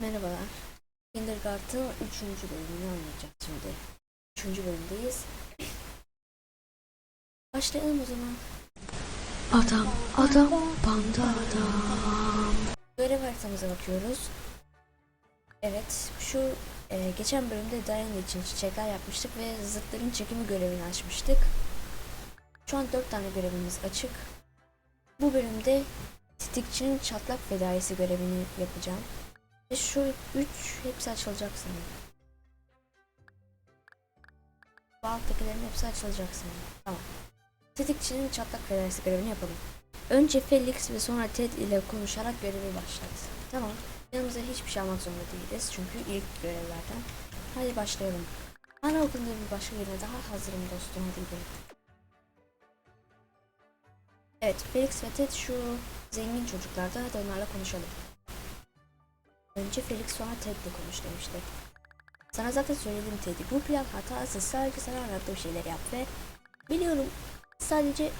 Merhabalar. Kindergarten 3. bölümünü oynayacağız şimdi. 3. bölümdeyiz. Başlayalım o zaman. Adam, adam, panda adam. Görev haritamıza bakıyoruz. Evet, şu e, geçen bölümde Diana için çiçekler yapmıştık ve zıtların çekimi görevini açmıştık. Şu an 4 tane görevimiz açık. Bu bölümde titikçinin çatlak fedaisi görevini yapacağım. Ve şu 3 hepsi açılacak sanırım. Bu alttakilerin hepsi açılacak sanırım. Tamam. Tetikçinin çatlak fedaisi görevini yapalım. Önce Felix ve sonra Ted ile konuşarak görevi başlat. Tamam. Yanımıza hiçbir şey almak zorunda değiliz çünkü ilk görevlerden. Hadi başlayalım. Anaokulunda bir başka yerine daha hazırım dostum hadi gidelim. Evet Felix ve Ted şu zengin çocuklarda hadi onlarla konuşalım. Önce Felix sonra Ted'le konuş demişti. Sana zaten söyledim Teddy. Bu plan hatasız. Sadece sana anlattığım şeyleri yap ve biliyorum sadece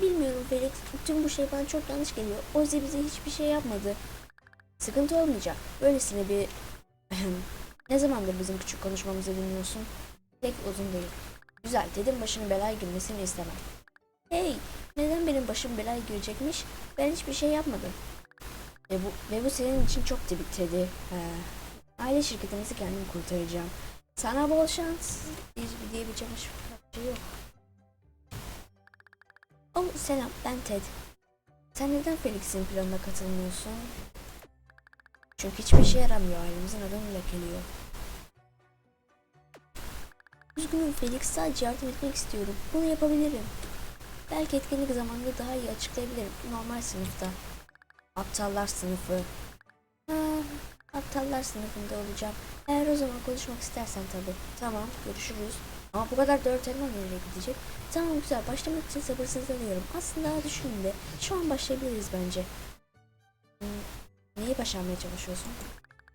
bilmiyorum Felix. Tüm bu şey bana çok yanlış geliyor. Ozzy bize hiçbir şey yapmadı. Sıkıntı olmayacak. Böylesine bir... ne zamandır bizim küçük konuşmamızı dinliyorsun? Pek uzun değil. Güzel. Dedim başının belaya girmesini istemem. Hey! Neden benim başım belaya girecekmiş? Ben hiçbir şey yapmadım. Ve bu, ve bu senin için çok tebrik Teddy. Ee, aile şirketimizi kendim kurtaracağım. Sana bol şans. Diyebileceğim hiçbir şey yok. Oh selam ben Ted. Sen neden Felix'in planına katılmıyorsun? Çünkü hiçbir şey yaramıyor ailemizin adını lekeliyor. Üzgünüm Felix sadece yardım etmek istiyorum. Bunu yapabilirim. Belki etkinlik zamanında daha iyi açıklayabilirim. Normal sınıfta. Aptallar sınıfı. Ha, aptallar sınıfında olacağım. Eğer o zaman konuşmak istersen tabii. Tamam görüşürüz. Ama bu kadar dört elma nereye gidecek? Tamam güzel başlamak için sabırsızlanıyorum. Aslında daha düşündüğümde şu an başlayabiliriz bence. Hmm, neyi başarmaya çalışıyorsun?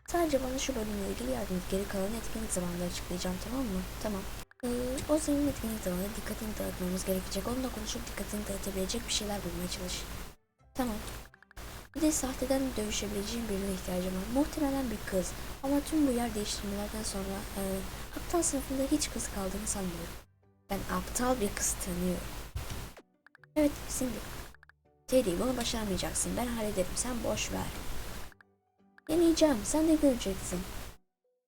Sadece bana şu bölümle ilgili yardım et. Geri kalanı etkinlik zamanında açıklayacağım tamam mı? Tamam. Ee, o senin etkinlik zamanında dikkatini dağıtmamız gerekecek. Onunla konuşup dikkatini dağıtabilecek bir şeyler bulmaya çalış. Tamam. Bir de sahteden dövüşebileceğim birine ihtiyacım var. Muhtemelen bir kız. Ama tüm bu yer değiştirmelerden sonra e, aptal sınıfında hiç kız kaldığını sanmıyorum. Ben aptal bir kız tanıyorum. Evet, Cindy. Teddy, bunu başaramayacaksın. Ben hallederim. Sen boş ver. Deneyeceğim. Sen de göreceksin.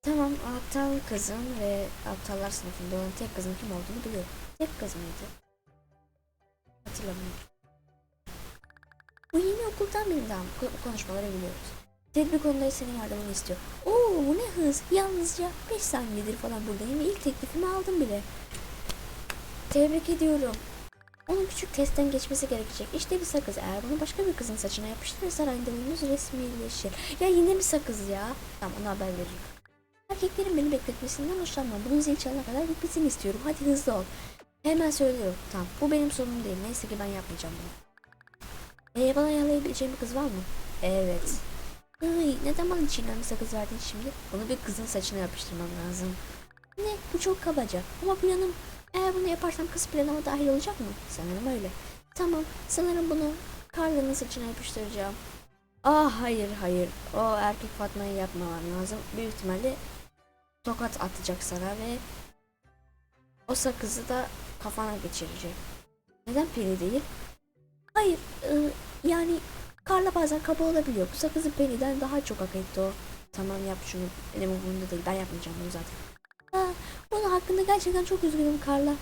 Tamam, aptal kızın ve aptallar sınıfında olan tek kızın kim olduğunu biliyorum. Tek kız mıydı? Hatırlamıyorum. Bu yeni okuldan birinden ko- konuşmaları biliyoruz. Ted bir konuda senin yardımını istiyor. Oo bu ne hız. Yalnızca 5 saniyedir falan buradayım ve ilk teklifimi aldım bile. Tebrik ediyorum. Onun küçük testten geçmesi gerekecek. İşte bir sakız. Eğer bunu başka bir kızın saçına yapıştırırsa randevunuz resmileşir. Ya yine mi sakız ya? Tamam ona haber veririm. Erkeklerin beni bekletmesinden hoşlanmam. Bunun zil çalana kadar bitmesini istiyorum. Hadi hızlı ol. Hemen söylüyorum. Tamam bu benim sorunum değil. Neyse ki ben yapmayacağım bunu. Ee, bana ayarlayabileceğim bir kız var mı? Evet. Ay, neden bana çiğnenmiş sakız verdin şimdi? Bunu bir kızın saçına yapıştırmam lazım. Ne? Bu çok kabaca. Ama planım... Eğer bunu yaparsam kız planıma dahil olacak mı? Sanırım öyle. Tamam. Sanırım bunu Carla'nın saçına yapıştıracağım. Ah hayır hayır. O erkek Fatma'yı yapmamam lazım. Büyük ihtimalle tokat atacak sana ve o sakızı da kafana geçirecek. Neden peri değil? Hayır, e, yani Karla bazen kaba olabiliyor. Bu sakızı Penny'den daha çok hak etti o. Tamam yap şunu. Benim umurumda değil. Ben yapmayacağım bunu zaten. Aa, bunun hakkında gerçekten çok üzgünüm Karla.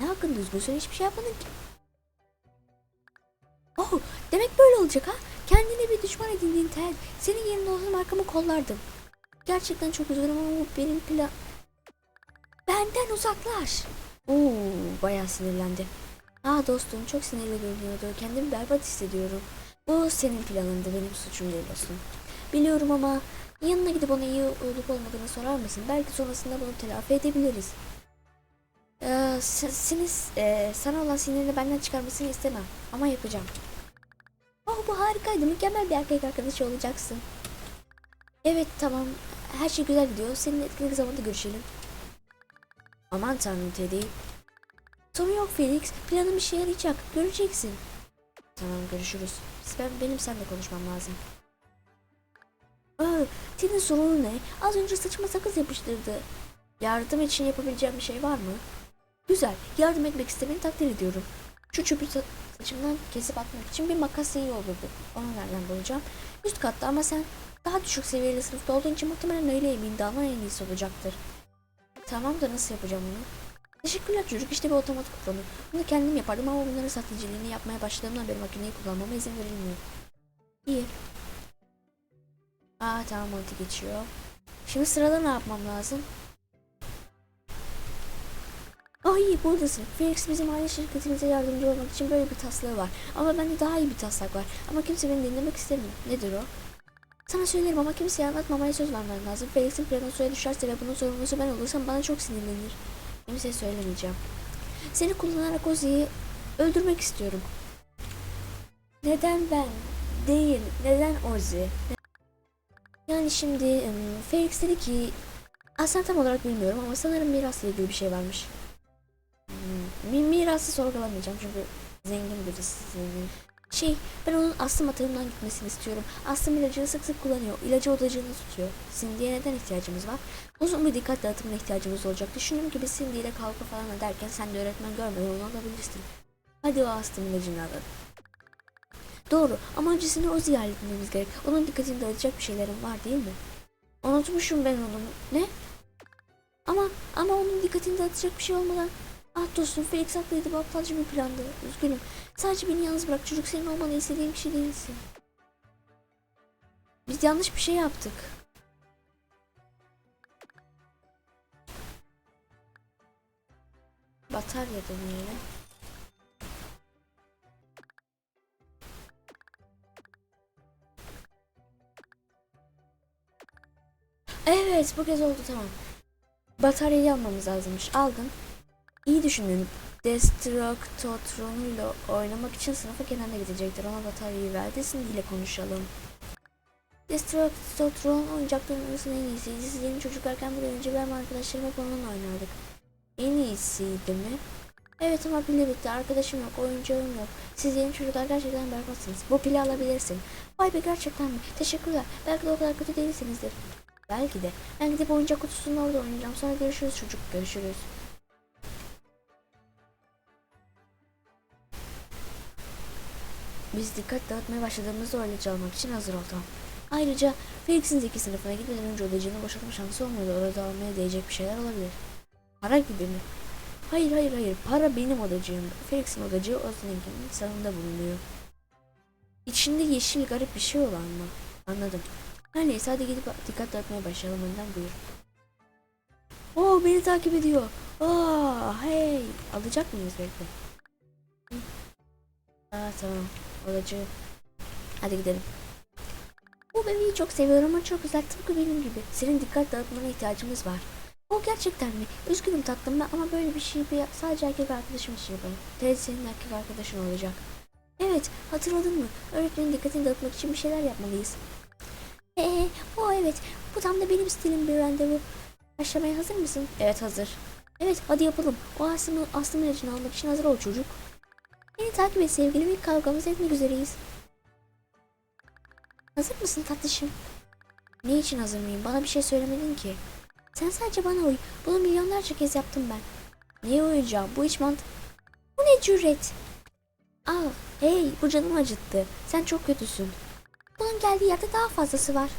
Ne hakkında üzgünsün? Hiçbir şey yapmadın ki. Oh, demek böyle olacak ha? Kendine bir düşman edindiğin Ted. Senin yerinde olsam arkamı kollardım. Gerçekten çok üzgünüm ama bu benim plan... Benden uzaklaş. Oo, bayağı sinirlendi. Aa dostum çok sinirli görünüyordu. Kendimi berbat hissediyorum. Bu senin planındı benim suçum değil dostum. Biliyorum ama yanına gidip ona iyi olup olmadığını sorar mısın? Belki sonrasında bunu telafi edebiliriz. Ee, seni, e, sana olan sinirini benden çıkarmasını istemem. Ama yapacağım. Oh bu harikaydı. Mükemmel bir erkek arkadaşı olacaksın. Evet tamam. Her şey güzel gidiyor. Senin etkinlik zamanında görüşelim. Aman tanrım Teddy. Sorun yok Felix. Planım işe yarayacak. Göreceksin. Tamam görüşürüz. Ben, benim seninle konuşmam lazım. Aa, Senin sorunun ne? Az önce saçıma sakız yapıştırdı. Yardım için yapabileceğim bir şey var mı? Güzel. Yardım etmek istemeni takdir ediyorum. Şu çöpü sa- saçımdan kesip atmak için bir makas iyi olurdu. Onu nereden bulacağım? Üst katta ama sen daha düşük seviyeli sınıfta olduğun için muhtemelen öyle emin dalman en iyisi olacaktır. Tamam da nasıl yapacağım bunu? Teşekkürler çocuk işte bir otomatik kutumu. Bunu kendim yapardım ama bunların satıcılığını yapmaya başladığımdan beri makineyi kullanmama izin verilmiyor. İyi. Aa tamam mantık geçiyor. Şimdi sırada ne yapmam lazım? Ay buradasın. Felix bizim aile şirketimize yardımcı olmak için böyle bir taslağı var. Ama bende daha iyi bir taslak var. Ama kimse beni dinlemek istemiyor. Nedir o? Sana söylerim ama kimseye anlatmamaya söz vermen lazım. Felix'in planı suya düşerse ve bunun sorumlusu ben olursam bana çok sinirlenir. Kimseye söylemeyeceğim. Seni kullanarak Ozzy'yi öldürmek istiyorum. Neden ben? Değil. Neden Ozzy? Yani şimdi Felix dedi ki aslında tam olarak bilmiyorum ama sanırım mirasla ilgili bir şey varmış. Mi- mirası sorgulamayacağım çünkü zengin birisi zengin. Şey ben onun astım atağından gitmesini istiyorum. Astım ilacını sık sık kullanıyor. İlacı odacığını tutuyor. Cindy'ye neden ihtiyacımız var? Uzun bir dikkat dağıtımına ihtiyacımız olacak. Düşündüm ki biz Cindy ile kavga falan ederken sen de öğretmen görmeden onu alabilirsin. Hadi o astım ilacını alalım. Doğru ama öncesinde o ziyaretlememiz gerek. Onun dikkatini dağıtacak bir şeylerim var değil mi? Unutmuşum ben onu. Ne? Ama ama onun dikkatini dağıtacak bir şey olmadan Ah dostum Felix haklıydı bu aptalca bir plandı. Üzgünüm. Sadece beni yalnız bırak. Çocuk senin olmanı istediğim kişi değilsin. Biz yanlış bir şey yaptık. Batarya deneyelim. Evet bu kez oldu tamam. Bataryayı almamız lazımmış. Aldım. İyi düşünün. Destructotron'uyla oynamak için sınıfa Kenan'la gidecektir. Ona bataryayı verdi. Cindy ile konuşalım. Destructotron oyuncakların arasında en iyisiydi. Siz yeni çocuklarken bir önce ben ve arkadaşlarım hep onunla oynardık. En iyisiydi mi? Evet ama pili bitti. Arkadaşım yok, oyuncağım yok. Siz yeni çocuklar gerçekten berbatsınız. Bu pili alabilirsin. Vay be gerçekten mi? Teşekkürler. Belki de o kadar kötü değilsinizdir. Belki de. Ben gidip oyuncak kutusunun orada oynayacağım. Sonra görüşürüz çocuk. Görüşürüz. Biz dikkat dağıtmaya başladığımızda öyle almak için hazır oldum. Ayrıca Felix'in zeki sınıfına gitmeden önce odacığını boşaltma şansı olmuyordu. Orada almaya değecek bir şeyler olabilir. Para gibi mi? Hayır hayır hayır. Para benim odacığım. Felix'in odacığı Ozlink'in salonunda bulunuyor. İçinde yeşil garip bir şey olan mı? Anladım. Her neyse hadi gidip dikkat dağıtmaya başlayalım önden buyur. Oo beni takip ediyor. Aa hey. Alacak mıyız? Hı. Aa tamam. Olacak. Hadi gidelim. Bu bebeği çok seviyorum ama çok güzel tıpkı benim gibi. Senin dikkat dağıtmana ihtiyacımız var. O gerçekten mi? Üzgünüm tatlım ben ama böyle bir şey bir, sadece erkek arkadaşım için yaparım. Ted senin erkek arkadaşın olacak. Evet hatırladın mı? Öğretmenin dikkatini dağıtmak için bir şeyler yapmalıyız. Ee, o evet. Bu tam da benim stilim bir randevu. Başlamaya hazır mısın? Evet hazır. Evet hadi yapalım. O astım, astım ilacını almak için hazır ol çocuk. Beni takip et sevgilim. İlk kavgamızı etmek üzereyiz. Hazır mısın tatlışım? Ne için hazır mıyım? Bana bir şey söylemedin ki. Sen sadece bana uy. Bunu milyonlarca kez yaptım ben. Niye uyuyacağım? Bu hiç mant... Bu ne cüret? Ah, hey bu canımı acıttı. Sen çok kötüsün. Bunun geldiği yerde daha fazlası var.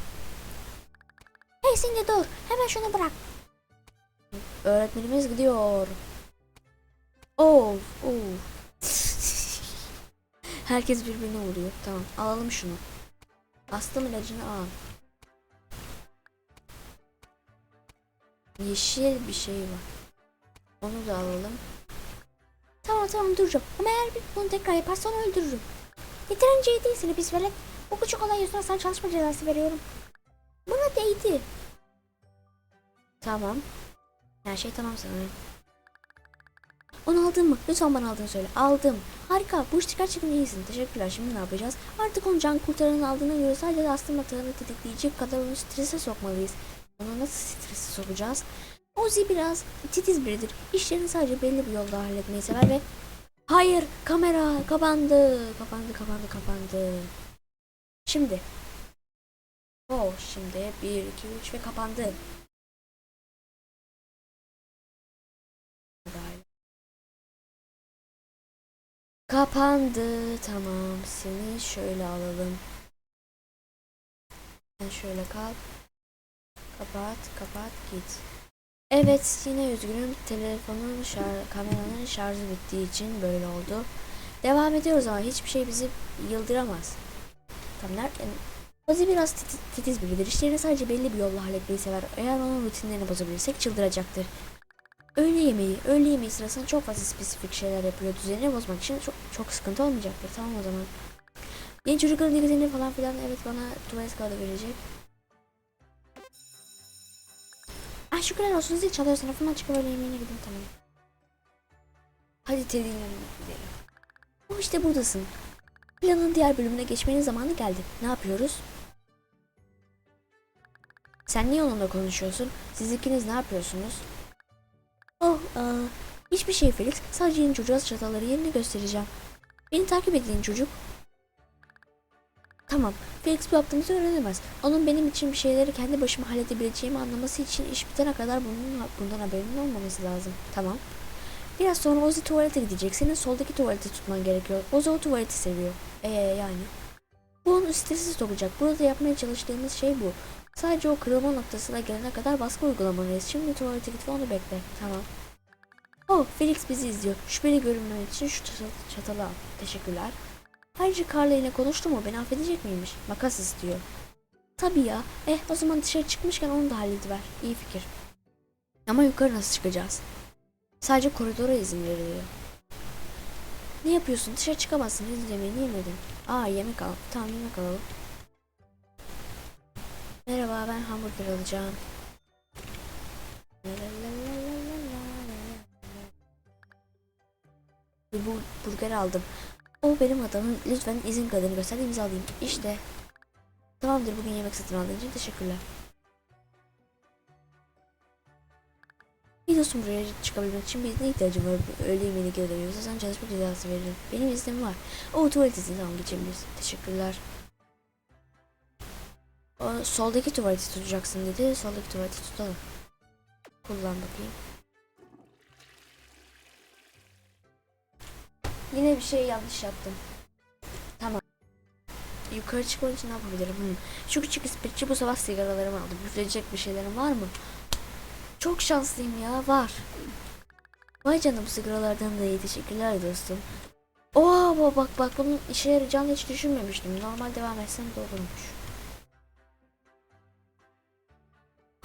Hey Cindy dur. Hemen şunu bırak. Öğretmenimiz gidiyor. Of of. Herkes birbirine vuruyor. Tamam alalım şunu. Astım ilacını al. Yeşil bir şey var. Onu da alalım. Tamam tamam duracağım. Ama eğer bunu tekrar yaparsan öldürürüm. Yeterince iyi değilsin biz velet. Bu küçük olay yüzünden sana çalışma cezası veriyorum. Buna değdi. Tamam. Her şey tamam sanırım. Onu aldın mı? Lütfen bana aldığını söyle. Aldım. Harika. Bu işte gerçekten iyisin. Teşekkürler. Şimdi ne yapacağız? Artık onu can kurtaranın aldığına göre sadece astım atağını tetikleyecek kadar onu strese sokmalıyız. Onu nasıl strese sokacağız? Ozzy biraz titiz biridir. İşlerini sadece belli bir yolda halletmeyi sever ve... Hayır! Kamera kapandı. Kapandı, kapandı, kapandı. Şimdi. Oh şimdi 1, 2, 3 ve kapandı. Kapandı. Tamam. Seni şöyle alalım. Sen şöyle kal. Kapat, kapat, git. Evet, yine üzgünüm. Telefonun şar kameranın şarjı bittiği için böyle oldu. Devam ediyoruz ama hiçbir şey bizi yıldıramaz. Tamam, nereden? Ozi biraz titiz biridir. İşlerini sadece belli bir yolla halletmeyi sever. Eğer onun rutinlerini bozabilirsek çıldıracaktır. Öğle yemeği, öğle yemeği sırasında çok fazla spesifik şeyler yapıyor. Düzenini bozmak için çok, çok sıkıntı olmayacaktır. Tamam o zaman. Yeni çocukların ilgilerini falan filan evet bana tuvalet kağıdı verecek. Ay şükürler olsun zil çalıyor sınıfından çıkıp öğle yemeğine gidin tamam. Hadi Teddy'nin yanına gidelim. O işte buradasın. Planın diğer bölümüne geçmenin zamanı geldi. Ne yapıyoruz? Sen niye onunla konuşuyorsun? Siz ikiniz ne yapıyorsunuz? Oh, aa, hiçbir şey Felix. Sadece yeni çocuğa çatalları yerini göstereceğim. Beni takip edin çocuk. Tamam, Felix bu yaptığımızı öğrenemez. Onun benim için bir şeyleri kendi başıma halledebileceğimi anlaması için iş bitene kadar bunun, bundan haberinin olmaması lazım. Tamam. Biraz sonra Ozzy tuvalete gidecek. Senin soldaki tuvaleti tutman gerekiyor. Ozzy o tuvaleti seviyor. Ee yani. Bu onu stresi sokacak. Burada yapmaya çalıştığımız şey bu. Sadece o kırılma noktasına gelene kadar baskı uygulamalıyız. Şimdi tuvalete git ve onu bekle. Tamam. Oh, Felix bizi izliyor. Şüpheli görünmemek için şu çat- çatalı al. Teşekkürler. Ayrıca Carla ile konuştu mu? Beni affedecek miymiş? Makas istiyor. Tabii ya. Eh o zaman dışarı çıkmışken onu da hallediver. İyi fikir. Ama yukarı nasıl çıkacağız? Sadece koridora izin veriliyor. Ne yapıyorsun? Dışarı çıkamazsın. Henüz yemeğini yemedin. Aa yemek al. Tamam yemek alalım. Merhaba ben hamburger alacağım. Bu burger aldım. O benim adamım. Lütfen izin kadını göster imzalayayım. İşte. Tamamdır bugün yemek satın aldığın için teşekkürler. Bir dostum buraya çıkabilmek için bir izne ihtiyacım var. Öğle yemeğini geri dönüyorsa sen çalışma cezası veririm. Benim iznim var. O tuvalet izni tamam geçebiliriz. Teşekkürler. O, soldaki tuvaleti tutacaksın dedi. Soldaki tuvaleti tutalım. Kullan bakayım. Yine bir şey yanlış yaptım. Tamam. Yukarı çıkmak için ne yapabilirim? Hmm. Şu küçük ispitçi bu sabah sigaralarımı aldı. Üfleyecek bir şeylerim var mı? Çok şanslıyım ya. Var. Vay canına bu sigaralardan da iyi. Teşekkürler dostum. Oo bak bak bunun işe yarayacağını hiç düşünmemiştim. Normal devam etsem de olurmuş.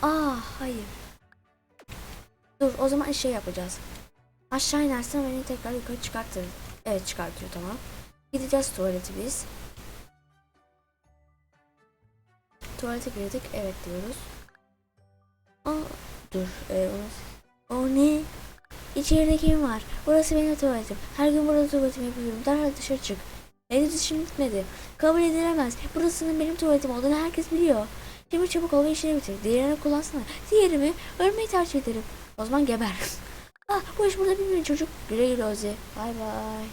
Aa hayır. Dur o zaman şey yapacağız. Aşağı inersen beni tekrar yukarı çıkartır. Evet çıkartıyor tamam. Gideceğiz tuvaleti biz. Tuvalete girdik evet diyoruz. Aa dur e. O ne? İçeride kim var? Burası benim tuvaletim. Her gün burada tuvaletimi yapıyorum. Derhal dışarı çık. Henüz işim bitmedi. Kabul edilemez. Burasının benim tuvaletim olduğunu herkes biliyor. Şimdi çabuk ve işini bitir. Diğerini kullansana. Diğerimi ölmeyi tercih ederim. O zaman geber. ah bu iş burada bilmiyor çocuk. Güle güle Ozi. Bay bay.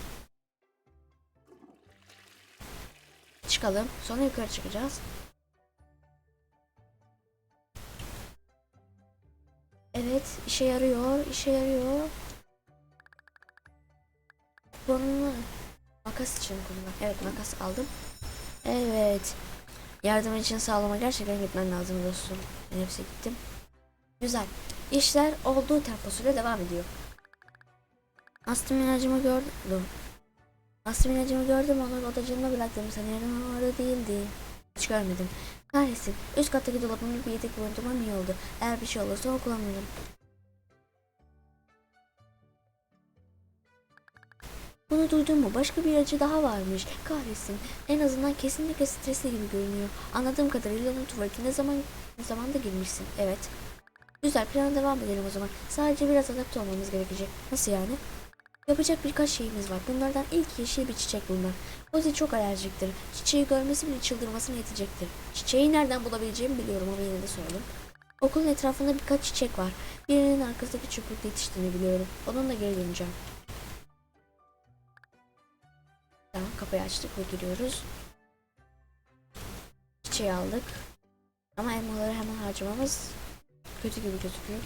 Çıkalım. Sonra yukarı çıkacağız. Evet işe yarıyor. işe yarıyor. Bunu makas için kullan. Evet makas aldım. Evet. Yardım için sağlama gerçekten gitmen lazım dostum. Ben hepsi gittim. Güzel. İşler olduğu temposuyla devam ediyor. Astım ilacımı gördüm. Astım ilacımı gördüm onu odacığıma bıraktım sanıyorum orada değildi. Hiç görmedim. Kahretsin. Üst kattaki dolabımı bir yedek bulundurmam iyi oldu. Eğer bir şey olursa o kullanırım. Bunu duydun mu? Başka bir acı daha varmış. Kahretsin. En azından kesinlikle stresli gibi görünüyor. Anladığım kadarıyla onun tuvaletine zaman zamanda girmişsin. Evet. Güzel plana devam edelim o zaman. Sadece biraz adapte olmamız gerekecek. Nasıl yani? Yapacak birkaç şeyimiz var. Bunlardan ilk yeşil bir çiçek bulmak. Ozzy çok alerjiktir. Çiçeği görmesi bile çıldırmasına yetecektir. Çiçeği nereden bulabileceğimi biliyorum ama yine de soralım. Okulun etrafında birkaç çiçek var. Birinin arkasındaki çöplükte yetiştiğini biliyorum. Onunla geri döneceğim. Tamam kapıyı açtık ve giriyoruz. Çiçeği aldık. Ama elmaları hemen harcamamız kötü gibi gözüküyor.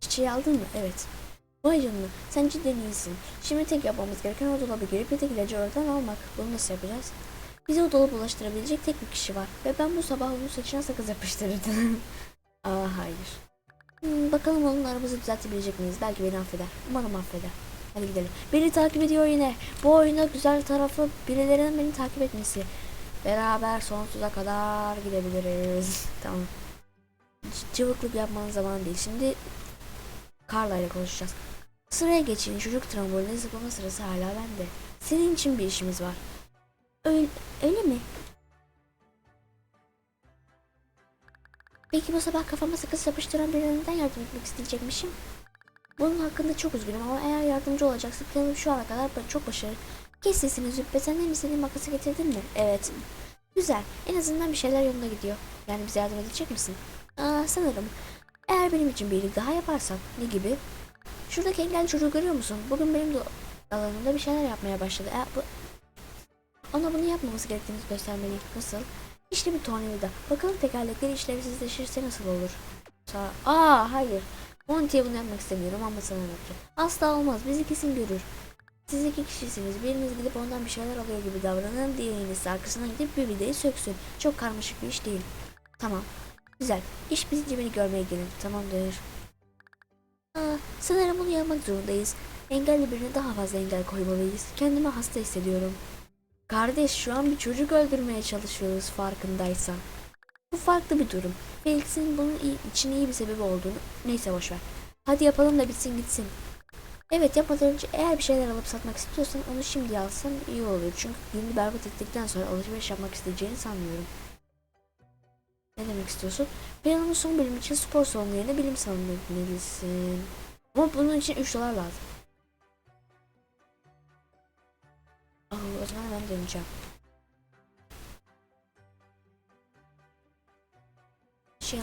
Çiçeği aldın mı? Evet. Vay canına sen cidden iyisin. Şimdi tek yapmamız gereken o dolaba girip bir tek ilacı oradan almak. Bunu nasıl yapacağız? Bize o dolabı ulaştırabilecek tek bir kişi var. Ve ben bu sabah onun saçına sakız yapıştırırdım. Aa hayır. Hmm, bakalım onun aramızı düzeltebilecek miyiz? Belki beni affeder. Umarım affeder. Hadi gidelim. Beni takip ediyor yine. Bu oyunda güzel tarafı birilerinin beni takip etmesi. Beraber sonsuza kadar gidebiliriz. tamam. Cıvıklık yapmanın zamanı değil. Şimdi Carla ile konuşacağız. Sıraya geçin. Çocuk tramboline zıplama sırası hala bende. Senin için bir işimiz var. Öyle, öyle mi? Peki bu sabah kafama sakız yapıştıran birine yardım etmek isteyecekmişim? Bunun hakkında çok üzgünüm ama eğer yardımcı olacaksın planım şu ana kadar çok başarılı. Kes sesini Züppe sen de mi senin makası getirdin mi? Evet. Güzel. En azından bir şeyler yolunda gidiyor. Yani bize yardım edecek misin? Aa, sanırım. Eğer benim için bir iyilik daha yaparsan. Ne gibi? Şuradaki engelli çocuğu görüyor musun? Bugün benim de alanımda bir şeyler yapmaya başladı. Eğer bu... Ona bunu yapmaması gerektiğini göstermeliyim. Nasıl? İşte bir tornavida. Bakalım tekerlekleri işlevsizleşirse nasıl olur? Sağ... Aa hayır. Monty'ye bunu yapmak istemiyorum ama sana yapacağım. Asla olmaz. Bizi kesin görür. Siz iki kişisiniz. Biriniz gidip ondan bir şeyler alıyor gibi davranın. Diğeriniz ise arkasına gidip bir vidayı söksün. Çok karmaşık bir iş değil. Tamam. Güzel. İş bitince beni görmeye gelin. Tamamdır. Aa, sanırım bunu yapmak zorundayız. Engelli birine daha fazla engel koymalıyız. Kendimi hasta hissediyorum. Kardeş şu an bir çocuk öldürmeye çalışıyoruz farkındaysan. Bu farklı bir durum. Felix'in bunun için iyi bir sebebi olduğunu neyse boşver. Hadi yapalım da bitsin gitsin. Evet yapmadan önce eğer bir şeyler alıp satmak istiyorsan onu şimdi alsan iyi olur. Çünkü gününü berbat ettikten sonra alışveriş yapmak isteyeceğini sanmıyorum. Ne demek istiyorsun? Planımın son bölümü için spor salonu yerine bilim salonuna gitmelisin. Ama bunun için 3 dolar lazım. Aa, o zaman ben döneceğim. Şey.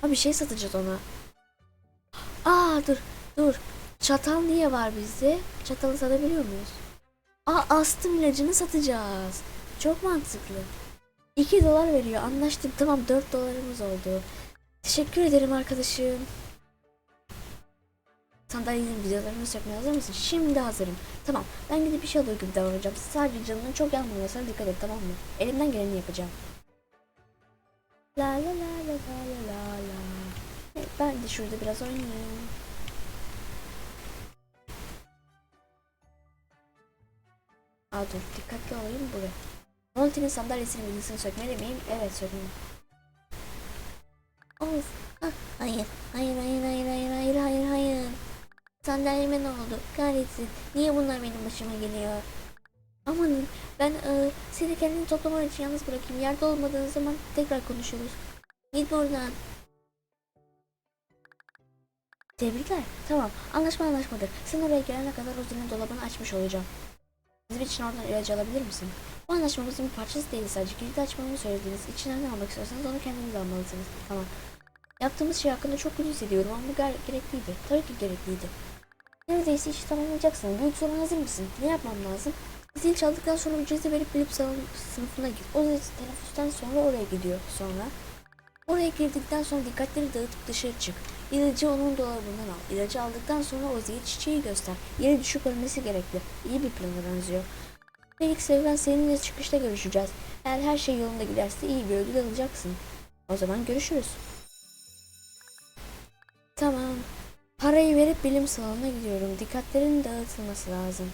Ha bir şey satacağız ona. Aa dur dur. Çatal niye var bizde? Çatalı satabiliyor muyuz? Aa astım ilacını satacağız. Çok mantıklı. 2 dolar veriyor. Anlaştık. Tamam 4 dolarımız oldu. Teşekkür ederim arkadaşım. Sandalyenin videolarını sökmeye hazır mısın? Şimdi hazırım. Tamam. Ben gidip bir şey alıyor gibi davranacağım. Sadece canının çok yanmamasına dikkat et tamam mı? Elimden geleni yapacağım. La la la la la la la. Evet, ben de şurada biraz oynayayım. Aa dur dikkatli olayım buraya. Monty'nin sandalyesinin bilgisini sökmeli miyim? Evet sökmeliyim. Of. Ah, hayır. Hayır hayır hayır hayır hayır hayır hayır. Sandalyeme ne oldu? Kahretsin. Niye bunlar benim başıma geliyor? Amanın ben e, seni kendini toplaman için yalnız bırakayım. Yerde olmadığın zaman tekrar konuşuruz. Git buradan. Tebrikler. Tamam. Anlaşma anlaşmadır. Sen oraya gelene kadar Rozi'nin dolabını açmış olacağım. Bizim için oradan ilacı alabilir misin? Bu anlaşmamızın bir parçası değil sadece. Kilidi açmamı söylediniz. İçinden ne almak istiyorsanız onu kendiniz almalısınız. Tamam. Yaptığımız şey hakkında çok kötü hissediyorum ama bu ger- gerekliydi. Tabii ki gerekliydi. Neredeyse işi tamamlayacaksın. Büyük soruna hazır mısın? Ne yapmam lazım? Zil çaldıktan sonra ücreti verip bilip sınıfına git. O zil teneffüsten sonra oraya gidiyor. Sonra oraya girdikten sonra dikkatleri dağıtıp dışarı çık. İlacı onun dolabından al. İlacı aldıktan sonra o zil çiçeği göster. Yere düşüp ölmesi gerekli. İyi bir plana benziyor. Felix ve ben seninle çıkışta görüşeceğiz. Eğer her şey yolunda giderse iyi bir ödül alacaksın. O zaman görüşürüz. Tamam. Parayı verip bilim salonuna gidiyorum. Dikkatlerin dağıtılması lazım.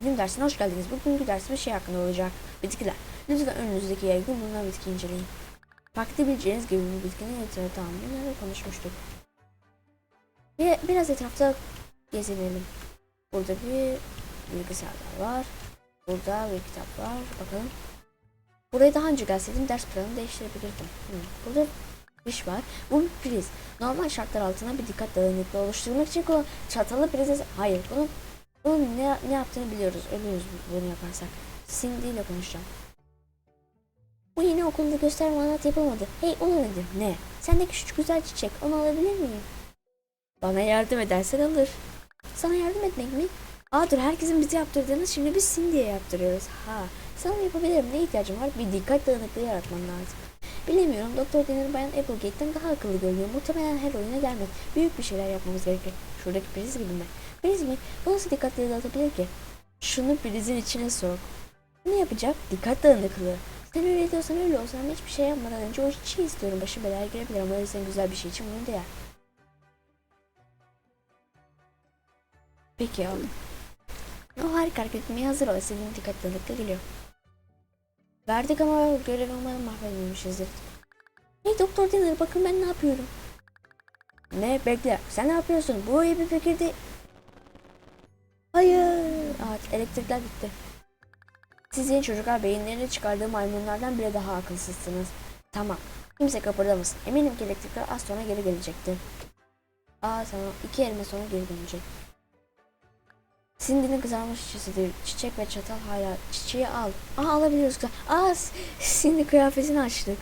Bilim dersine hoş geldiniz. Bugünkü dersimiz şey hakkında olacak. Bitkiler. Lütfen önünüzdeki yaygın bulunan bitki inceleyin. Fark edebileceğiniz gibi bir bitkinin tamam. Bunları konuşmuştuk. Ve biraz etrafta gezinelim. Burada bir bilgisayarlar var. Burada bir kitap var. Bakalım. Buraya daha önce gelseydim ders planını değiştirebilirdim. Hı. Burada iş var. Bu bir priz. Normal şartlar altında bir dikkat dağınıklığı oluşturmak için kullan çatalı prize... Hayır bunu, bunun ne, ne yaptığını biliyoruz. Ölüyoruz bunu yaparsak. Cindy ile konuşacağım. Bu yeni okulda gösterme anlat yapılmadı. Hey o nedir? Ne? Sendeki şu güzel çiçek. Onu alabilir miyim? Bana yardım edersen alır. Sana yardım etmek mi? Aa dur herkesin bize yaptırdığını şimdi biz Cindy'ye yaptırıyoruz. Ha sanırım yapabilirim. Ne ihtiyacım var? Bir dikkat dağınıklığı yaratmam lazım. Bilemiyorum. Doktor Denir Bayan Applegate'den daha akıllı görünüyor. Muhtemelen her oyuna gelmez. Büyük bir şeyler yapmamız gerekir. Şuradaki priz gibi mi? Priz mi? Bu nasıl dikkatleri dağıtabilir ki? Şunu prizin içine sok. Ne yapacak? Dikkat dağınıklığı. Sen öyle diyorsan öyle olsun ama hiçbir şey yapmadan önce o çiğ istiyorum. Başı belaya girebilir ama öyle güzel bir şey için bunu değer. Peki oğlum. O harika hareket etmeye hazır ol. Senin dikkat dağınıklığı geliyor. Verdik ama görev umarım mahvedilmişizdir. Hey Doktor Dinner bakın ben ne yapıyorum. Ne bekle sen ne yapıyorsun? Bu iyi bir fikir. Hayır. Evet elektrikler bitti. Siz yeni çocuklar beyinlerini çıkardığı maymunlardan bile daha akılsızsınız. Tamam. Kimse kıpırdamasın. Eminim ki elektrikler az sonra geri gelecektir. Aa tamam. İki elime sonra geri dönecek. Cindy'nin kızarmış çiçeğidir. Çiçek ve çatal hala. Çiçeği al. Aa alabiliyoruz. Aa Cindy kıyafetini açtık.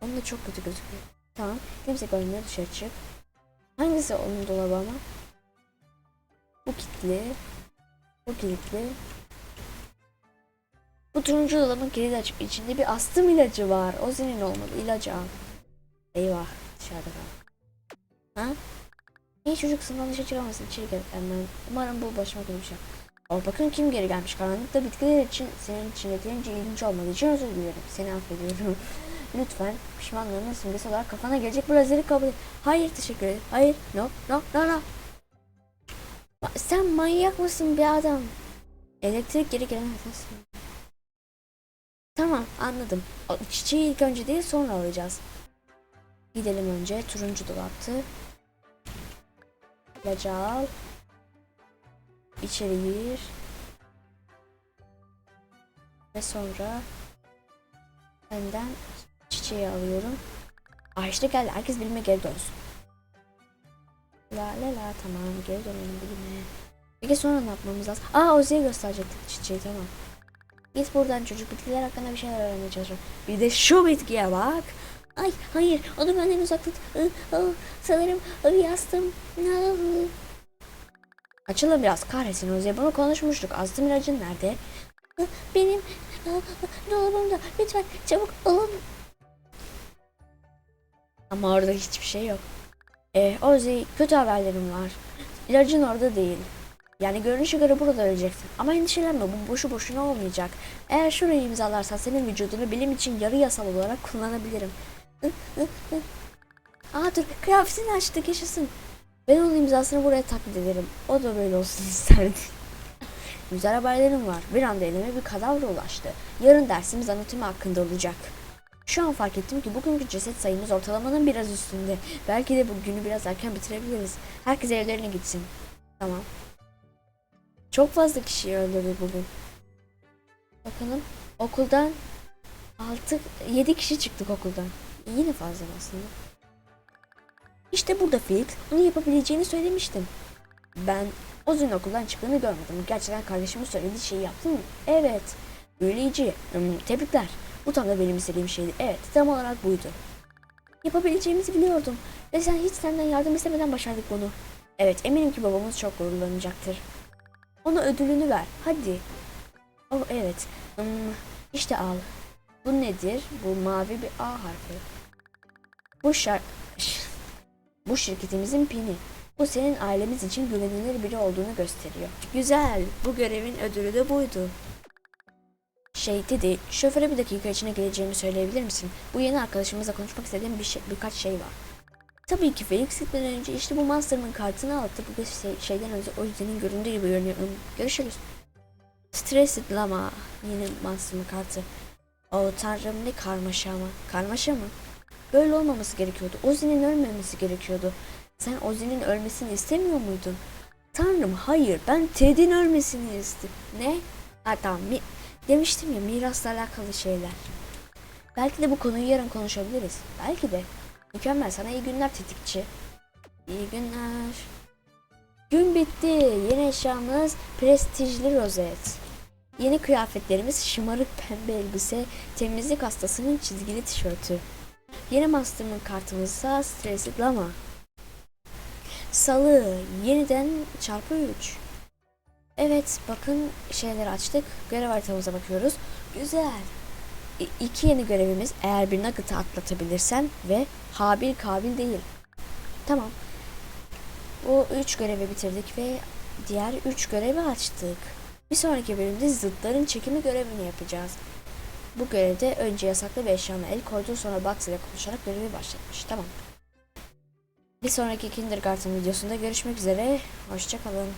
Onun da çok kötü gözüküyor. Tamam. Kimse görmüyor dışarı çık. Hangisi onun dolabı ama? Bu kilitli. Bu kilitli. Bu turuncu dolabın kilidi açık. İçinde bir astım ilacı var. O senin olmalı. İlacı al. Eyvah. Dışarıda kal. Ha? İyi çocuk sınıftan dışarı çıkamasın. İçeri gel hemen. Umarım bu başıma gelmiş. Al bakın kim geri gelmiş. Karanlıkta bitkiler için senin için yeterince ilginç olmadığı için özür dilerim. Seni affediyorum. Lütfen pişmanlığının simgesi olarak kafana gelecek bir lazeri kabul et. Hayır teşekkür ederim. Hayır. No. No. No. No. Sen manyak mısın bir adam? Elektrik geri gelen. Tamam anladım. O çiçeği ilk önce değil sonra alacağız. Gidelim önce turuncu dolaptı. İlacı al. İçeri gir. Ve sonra benden çiçeği alıyorum. İşte geldi. Herkes bilime geri dönsün. La la la tamam geri dönelim bilime. Peki sonra ne yapmamız lazım? Aa Ozi'ye gösterecektik çiçeği tamam. Git buradan çocuk bitkiler hakkında bir şeyler öğrenmeye çalışıyorum. Bir de şu bitkiye bak. Ay hayır onu benden uzak tut. Oh, Sanırım yastım. Açılın biraz kahretsin Ozi'ye bunu konuşmuştuk. Astım ilacın nerede? Ih, Benim ah, dolabımda lütfen çabuk alın. Ama orada hiçbir şey yok. E, Ozi kötü haberlerim var. İlacın orada değil. Yani görünüşe göre burada öleceksin. Ama endişelenme bu boşu boşuna olmayacak. Eğer şurayı imzalarsan senin vücudunu bilim için yarı yasal olarak kullanabilirim. Aa dur kıyafetini açtık yaşasın. Ben onun imzasını buraya taklit ederim. O da böyle olsun isterdi. Güzel haberlerim var. Bir anda elime bir kadavra ulaştı. Yarın dersimiz anatomi hakkında olacak. Şu an fark ettim ki bugünkü ceset sayımız ortalamanın biraz üstünde. Belki de bu günü biraz erken bitirebiliriz. Herkes evlerine gitsin. Tamam. Çok fazla kişiyi öldürdük bugün. Bakalım. Okuldan 6 7 kişi çıktık okuldan. Yine fazla aslında. İşte burada Felix onu yapabileceğini söylemiştim. Ben Ozzy'nin okuldan çıktığını görmedim. Gerçekten kardeşimin söylediği şeyi yaptın mı? Evet. Büyüleyici. Hmm, tebrikler. Bu tam da benim istediğim şeydi. Evet, tam olarak buydu. Yapabileceğimizi biliyordum. Ve sen hiç senden yardım istemeden başardık bunu. Evet, eminim ki babamız çok gururlanacaktır. Ona ödülünü ver. Hadi. Oh evet. Hmm, işte al. Bu nedir? Bu mavi bir A harfi. Bu şar... Ş- Bu şirketimizin pini. Bu senin ailemiz için güvenilir biri olduğunu gösteriyor. Güzel. Bu görevin ödülü de buydu. Şey dedi, şoföre bir dakika içine geleceğimi söyleyebilir misin? Bu yeni arkadaşımızla konuşmak istediğim bir şey, birkaç şey var. Tabii ki Felix gitmeden önce işte bu Monster'ın kartını aldı. Bu şey, şeyden önce o yüzdenin göründüğü gibi görünüyor. Görüşürüz. Stressed Lama. Yeni Monster'ın kartı. O tanrım ne karmaşa ama. Karmaşa mı? Böyle olmaması gerekiyordu. Ozzy'nin ölmemesi gerekiyordu. Sen Ozzy'nin ölmesini istemiyor muydun? Tanrım hayır ben Ted'in ölmesini istedim. Ne? Ha tamam mi- demiştim ya mirasla alakalı şeyler. Belki de bu konuyu yarın konuşabiliriz. Belki de. Mükemmel sana iyi günler tetikçi. İyi günler. Gün bitti. Yeni eşyamız prestijli rozet. Yeni kıyafetlerimiz şımarık pembe elbise, temizlik hastasının çizgili tişörtü. Yeni master'ın kartımız ise stresli lama. Salı yeniden çarpı 3. Evet bakın şeyleri açtık. Görev haritamıza bakıyoruz. Güzel. İ- iki yeni görevimiz eğer bir nugget'ı atlatabilirsen ve habil kabil değil. Tamam. Bu üç görevi bitirdik ve diğer üç görevi açtık. Bir sonraki bölümde zıtların çekimi görevini yapacağız. Bu görevde önce yasaklı bir eşyana el koydu sonra Bugs ile konuşarak görevi başlatmış. Tamam. Bir sonraki Kindergarten videosunda görüşmek üzere. Hoşçakalın.